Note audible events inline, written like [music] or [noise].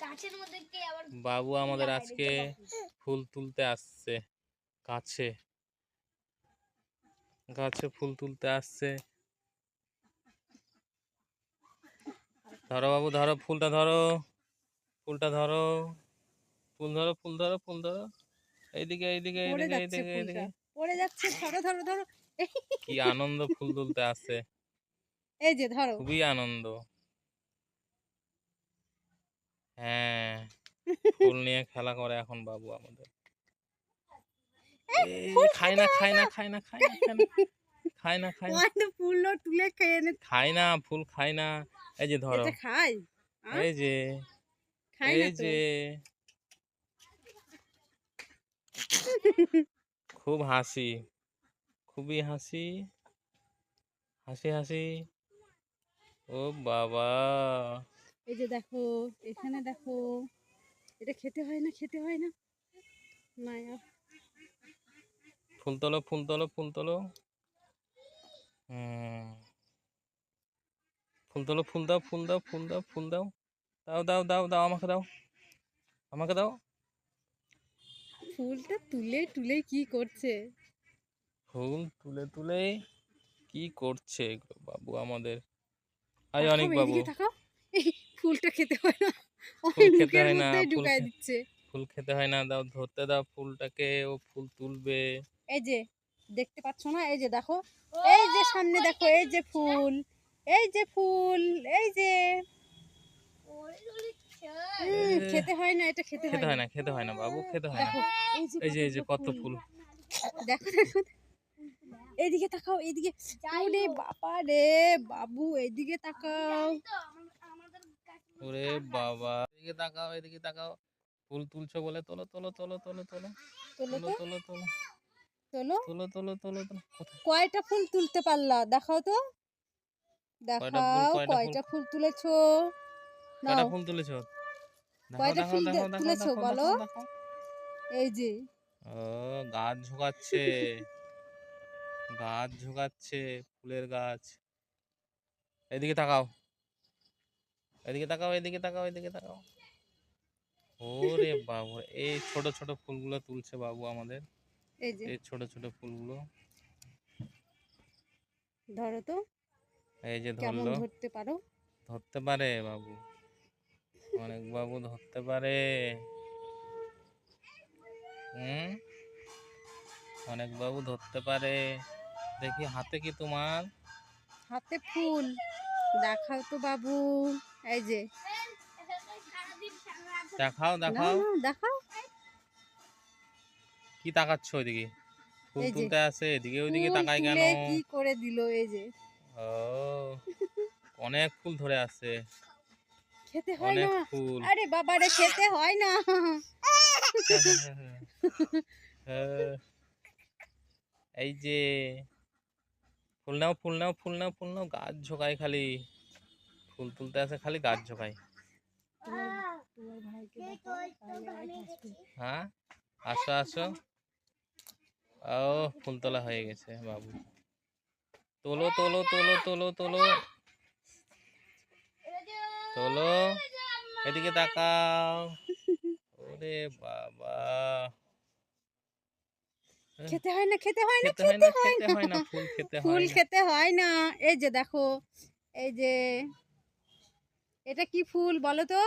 গাছের মধ্যে কে আবার বাবু আমাদের আজকে ফুল তুলতে আসছে গাছে। গাছে ফুল তুলতে আসছে। ধরো বাবু ধরো ফুলটা ধরো। ফুলটা ধরো। ফুল ধরো ফুল ধরো ফুল ধরো। এইদিকে এইদিকে এইদিকে এইদিকে এইদিকে। পড়ে যাচ্ছে ধরো ধরো ধরো। কি আনন্দ ফুল তুলতে আসছে। এই যে ধরো। খুবই আনন্দ। হ্যাঁ [laughs] ফুল নিয়ে খেলা করে এখন বাবু আমাদের। খায় না খায় না খায় না খায় না খায় না খায় না। ফুল তুলে খেয়ে নে। খায় না ফুল খায় না। এই যে ধরো। খাই? এই যে খাই এই যে। [laughs] খুব হাসি। খুবই হাসি। হাসি হাসি। ও বাবা। এই যে দেখো এখানে দেখো। এটা খেতে হয় না খেতে হয় না? আর ফুল তোলো ফুল তোলো ফুল তোলো ফুল তোলো ফুল দাও ফুল দাও ফুল দাও ফুল দাও। দাও দাও দাও দাও আমাকে দাও। আমাকে দাও। ফুলটা তুলে তুলে কি করছে? ফুল তুলে তুলে কি করছে বাবু আমাদের। তাকাও, অনেক বাবু। ফুলটা খেতে হয় না। ওই মুখের হয় না, মধ্যেই ফুল ঢুকায় দিচ্ছে। ফুল খেতে হয় না দাও ধরতে দাও ফুলটাকে ও ফুল তুলবে। এই যে দেখতে পাচ্ছ না? এই যে দেখো এই যে সামনে দেখো এই যে ফুল এই যে ফুল এই যে। খেতে হয় না এটা খেতে খেতে হয় না। খেতে হয় না বাবু খেতে হয় না। এই যে এই যে কত ফুল। দেখো দেখো এইদিকে তাকাও এইদিকে। ওরে বাবা রে বাবু এইদিকে তাকাও তো আমার- আমাদের গাছে ওরে বাবা। এদিকে তাকাও এদিকে তাকাও। ফুল তুলছো বলে তোলো তোলো তোলো তোলো তোলো। তোলো তোলো তোলো। তোলো? তোলো তোলো তোলো কয়টা ফুল তুলতে পারলা? দেখাও তো। ফুল, দেখাও কয়টা ফুল? তুলেছো? কয়টা ফুল তুলেছো? কয়টা ফুল তুলেছো বলো? এই যে। ও গাছ ঝোকাচ্ছে। গাছ ঝোকাচ্ছে ফুলের গাছ। এদিকে তাকাও। এদিকে তাকাও এদিকে তাকাও এদিকে তাকাও। ওরে বাবু এই ছোট ছোট ফুলগুলো তুলছে বাবু আমাদের। এই ছোট ছোট ফুলগুলো। ধরো তো। এই যে ধরলো। ধরতে পারো? ধরতে পারে বাবু। অনেক বাবু ধরতে পারে। হুম? অনেক বাবু ধরতে পারে। দেখি হাতে কি তোমার? হাতে ফুল। দেখাও তো বাবু এই যে। দেখাও দেখাও। দেখাও। কি তাকাচ্ছ ওইদিকে? ফুল তুলতে আসে এদিকে ওইদিকে তাকাই কেন? কি করে দিল এই যে। ও অনেক ফুল ধরে আছে। খেতে হয় অনেক না? ফুল। আরে বাবা রে খেতে হয় না। হ্যাঁ। এই যে ফুল নাও ফুল নাও ফুল নাও ফুল নাও, গাছ ঝোকায় খালি। ফুল তুলতে আসে খালি গাছ হাসবে হ্যাঁ? আসো আসো। ও, ফুল তোলা হয়ে গেছে, বাবু। তোলো তোলো তোলো তোলো তোলো। তোলো। এদিকে তাকাও। ওরে বাবা। খেতে হয় না খেতে হয় না খেতে হয় না ফুল খেতে হয় না। এই যে দেখো এই যে এটা কি ফুল বলো তো?